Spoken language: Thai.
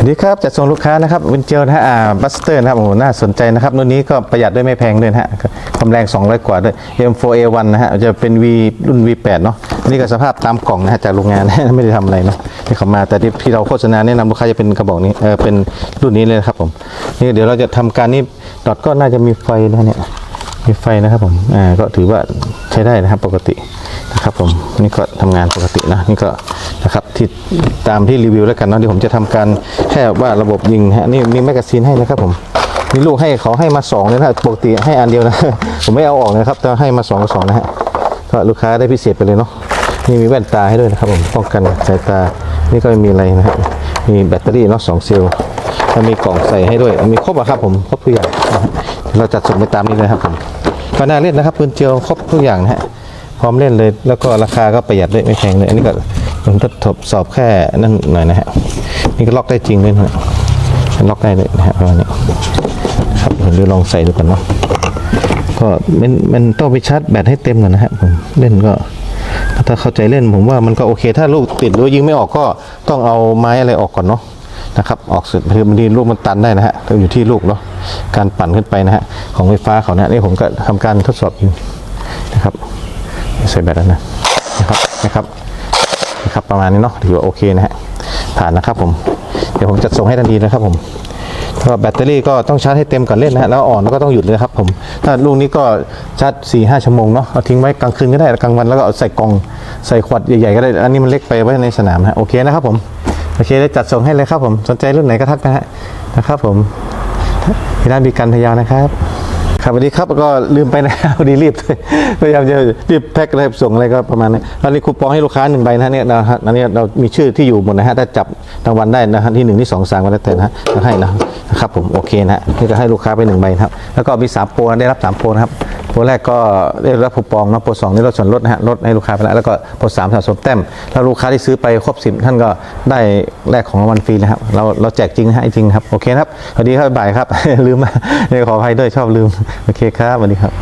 สวัสดีครับจัดส่งลูกค้านะครับวินเจลนะฮะอ่าบัสเตอร์นะครับโอ้โหน่าสนใจนะครับรุ่นนี้ก็ประหยัดด้วยไม่แพงด้วยนะฮะความแรง 200 กว่าด้วย M4A1 นะฮะจะเป็น V รุ่น V8 เนาะอันนี่ก็สภาพตามกล่องนะฮะจากโรงงานไม่ได้ทำอะไรเนาะที่เขามาแต่ที่ที่เราโฆษณาแนะนำลูกค้าจะเป็นกระบอกนี้เออเป็นรุ่นนี้เลยนะครับผมนี่เดี๋ยวเราจะทำการนี่ดอทก็น่าจะมีไฟนะเนี่ยมีไฟนะครับผมอ่าก็ถือว่าใช้ได้นะครับปกตินะครับผมนี่ก็ทำงานปกตินะนี่ก็ นะครับที่ตามที่รีวิวแล้วกันเนาะเดี๋ยวผมจะทำการแค่ว่าระบบยิงฮะนี่มีแมกกาซีนให้นะครับผมนี่ลูกให้เขาให้มาสองเลยนะปกติให้อันเดียวนะผมไม่เอาออกนะครับแต่ให้มาสองกับสองนะฮะก็ลูกค้าได้พิเศษไปเลยเนาะนี่มีแว่นตาให้ด้วยนะครับผมป้องกันสายตานี่ก็ไม่มีอะไรนะฮะมีแบตเตอรี่เนาะสองเซลล์แล้วมีกล่องใส่ให้ด้วยมีครบอะครับผมครบทุกอย่างเราจัดส่งไปตามนี้เลยครับผมก็น่าเล่นนะครับปืนเจียวครบทุกอย่างนะฮะพร้อมเล่นเลยแล้วก็ราคาก็ประหยัดด้วยไม่แพงเลยอันนี้ก็ ผมทดสอบแค่นั่นหน่อยนะฮะนี่ก็ล็อกได้จริงด้วยนะฮะล็อกได้เลยนะฮะประมาณนี้ครับเดี๋ยวลองใส่ดูกันเนาะก็มันมันต้องไปชาร์จแบตให้เต็มก่อนนะฮะผมเล่นก็ ถ้าเข้าใจเล่นผมว่ามันก็โอเค ถ้าลูกติดหรือยิงไม่ออกก็ต้องเอาไม้อะไรออกก่อนเนาะนะครับออกเสร็จคือบางทีลูกมันตันได้นะฮะต้องอยู่ที่ลูกเนาะการปั่นขึ้นไปนะฮะของไฟฟ้าเขานะนี่ผมก็ทำการทดสอบอยู่นะครับใส่แบตแล้วนะนะครับนะครับ นะครับประมาณนี้เนาะถือว่าโอเคนะฮะผ่านนะครับผมเดี๋ยวผมจัดส่งให้ทันทีนะครับผมก็แบตเตอรี่ก็ต้องชาร์จให้เต็มก่อนเล่นนะฮะแล้วอ่อนแล้วก็ต้องหยุดเลยครับผมถ้าลูกนี้ก็ชาร์จ4ี่ห้าชั่วโมงเนาะเอาทิ้งไว้กลางคืนก็ได้กลางวันแล้วก็เอาใส่กล่องใส่ขวดใหญ่ๆก็ได้ อันนี้มันเล็กไปไว้ในสนามฮะโอเคนะครับผมโอเคได้จัดส่งให้เลยครับผมสนใจรุ่นไหนก็ทักนะฮะนะครับผมที่ร้านบีกันพยาวนะครับ ครับสวัสดีครับก็ลืมไปนะพอดีรีบพยายามจะรีบแพ็คอะไรส่งอะไรก็ประมาณนี้ตอนนี้คูปองให้ลูกค้าหนึ่งใบนะเนี่ยนะฮะอันนี้เรามีชื่อที่อยู่หมดนะฮะถ้าจับรางวัลได้นะฮะที่หนึ่งที่สองสามก็แล้วแต่นะฮะให้นะครับผมโอเคนะฮะนี่ก็ให้ลูกค้าไปหนึ่งใบครับ แล้วก็มีสามโปรได้รับสามโปรนะครับ ตัวแรกก็ได้รับคูปองนะโปรสองนี่ลดส่วนลดนะฮะลดให้ลูกค้าไปแล้วแล้วก็โปรสามสะสมแต้มแล้วลูกค้าที่ซื้อไปครบสิบท่านก็ได้แลกของรางวัลฟรีนะครับเราเราแจกจริงนะฮะจริงครับโอเคครับสวัสดีครับบ่ายครับลืมมาเนี่ยขออภัยด้วยชอบลืมโอเคครับสวัสดีครับ